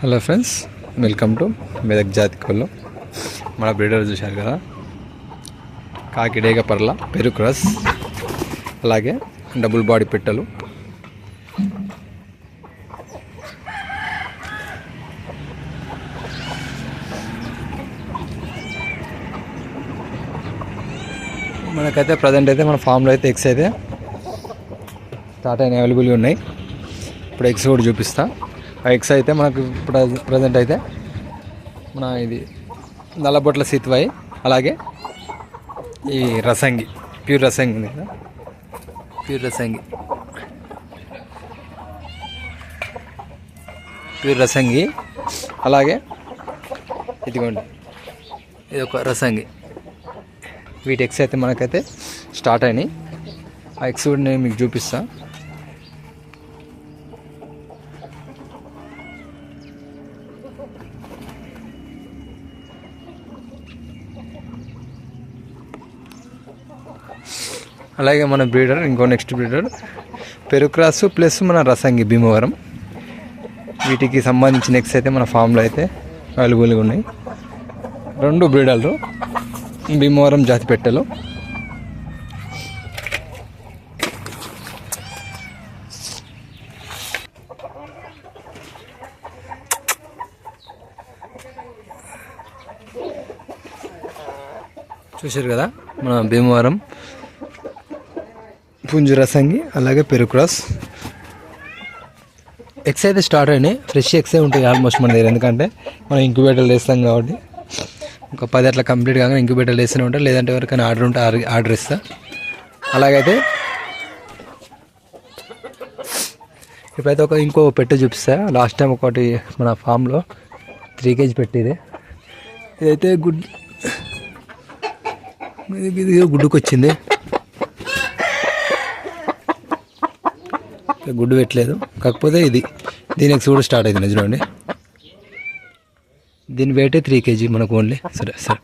Hello friends welcome to Medak జాతి కోళ్ళు మన బ్రీడర్ చూశారు కదా? కాకిడేగ పర్ల పెరు క్రస్ అలాగే డబుల్ బాడీ పెట్టలు. మనకైతే ప్రజెంట్ అయితే మన ఫామ్లో అయితే ఎగ్స్ అయితే స్టార్ట్ అయిన అవైలబుల్గా ఉన్నాయి. ఇప్పుడు ఎగ్స్ కూడా చూపిస్తాను ఆ ఎగ్స్ అయితే మనకు ప్రజెంట్ అయితే మన ఇది నల్లబొట్ల సీత్వాయి అలాగే ఈ రసంగి ప్యూర్ రసంగి ఉంది కదా? ప్యూర్ రసంగి. ప్యూర్ రసంగి అలాగే ఇదిగోండి ఇది ఒక రసంగి. వీటి ఎక్స్ అయితే మనకైతే స్టార్ట్ అయినాయి. ఆ ఎక్స్ కూడా నేను మీకు చూపిస్తాను అలాగే మన బ్రీడర్ ఇంకో నెక్స్ట్ బ్రీడర్. పెరుక్రాస్ ప్లస్ మన రసంగి భీమవరం. వీటికి సంబంధించిన నెక్స్ట్ అయితే మన ఫామ్లో అయితే అవైలబుల్గా ఉన్నాయి. రెండు బ్రీడర్లు భీమవరం జాతి పెట్టెలు చూశారు కదా మన భీమవరం. పుంజురసంగి అలాగే పెరుక్రాస్ ఎగ్స్ అయితే స్టార్ట్ అయినాయి ఫ్రెష్ ఎగ్సే ఉంటాయి ఆల్మోస్ట్ మన దగ్గర. ఎందుకంటే మనం ఇంక్యుబేటర్లు వేస్తాం కాబట్టి. ఒక పది అట్లా కంప్లీట్ కాగానే ఇంక్యుబేటర్లు వేస్తూనే ఉంటాం. లేదంటే ఎవరికైనా ఆర్డర్ ఉంటే ఆర్డర్- ఆర్డర్ ఇస్తా. అలాగైతే ఇప్పుడైతే ఒక ఇంకో పెట్టె చూపిస్తా. లాస్ట్ టైం ఒకటి మన ఫామ్లో త్రీ కేజీ పెట్టేది ఇదైతే గుడ్ ఇది గుడ్డుకొచ్చింది. గుడ్డు పెట్టలేదు. కాకపోతే ఇది దీనికి చూడ స్టార్ట్ అయింది చూడండి దీని వెయిటే త్రీ కేజీ మనకు ఓన్లీ సరే సరే.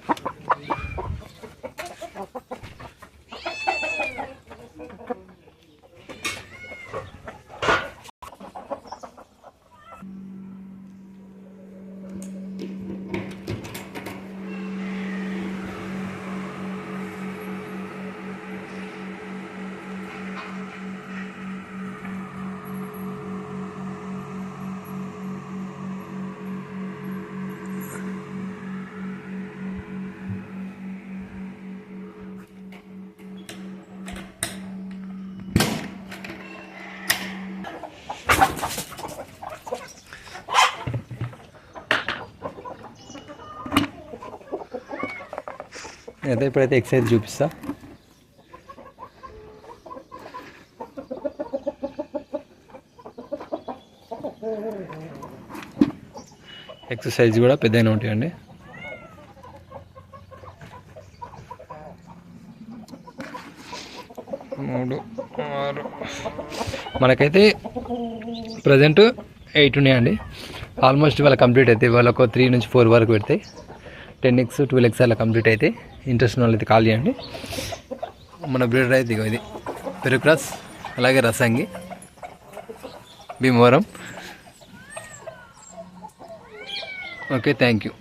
అయితే ఇప్పుడైతే ఎక్సైజ్ చూపిస్తా ఎక్సర్సైజ్ కూడా పెద్దగానే ఉంటాయండి రెండు ఆరు. మనకైతే ప్రజెంట్ ఎయిట్ ఉన్నాయండి. ఆల్మోస్ట్ ఇవాళ కంప్లీట్ అయితే ఇవాళ ఒక త్రీ నుంచి ఫోర్ వరకు పెడతాయి టెన్ ఎక్స్ ట్వెల్వ్ ఎక్స్ అలా కంప్లీట్ అయితే ఇంట్రెస్ట్ ఉన్న వాళ్ళు అయితే కాల్ చేయండి. మన బ్రీడర్ అయితే ఇగో ఇది పెరుక్రాస్ అలాగే రసంగి భీమవరం. Okay thank you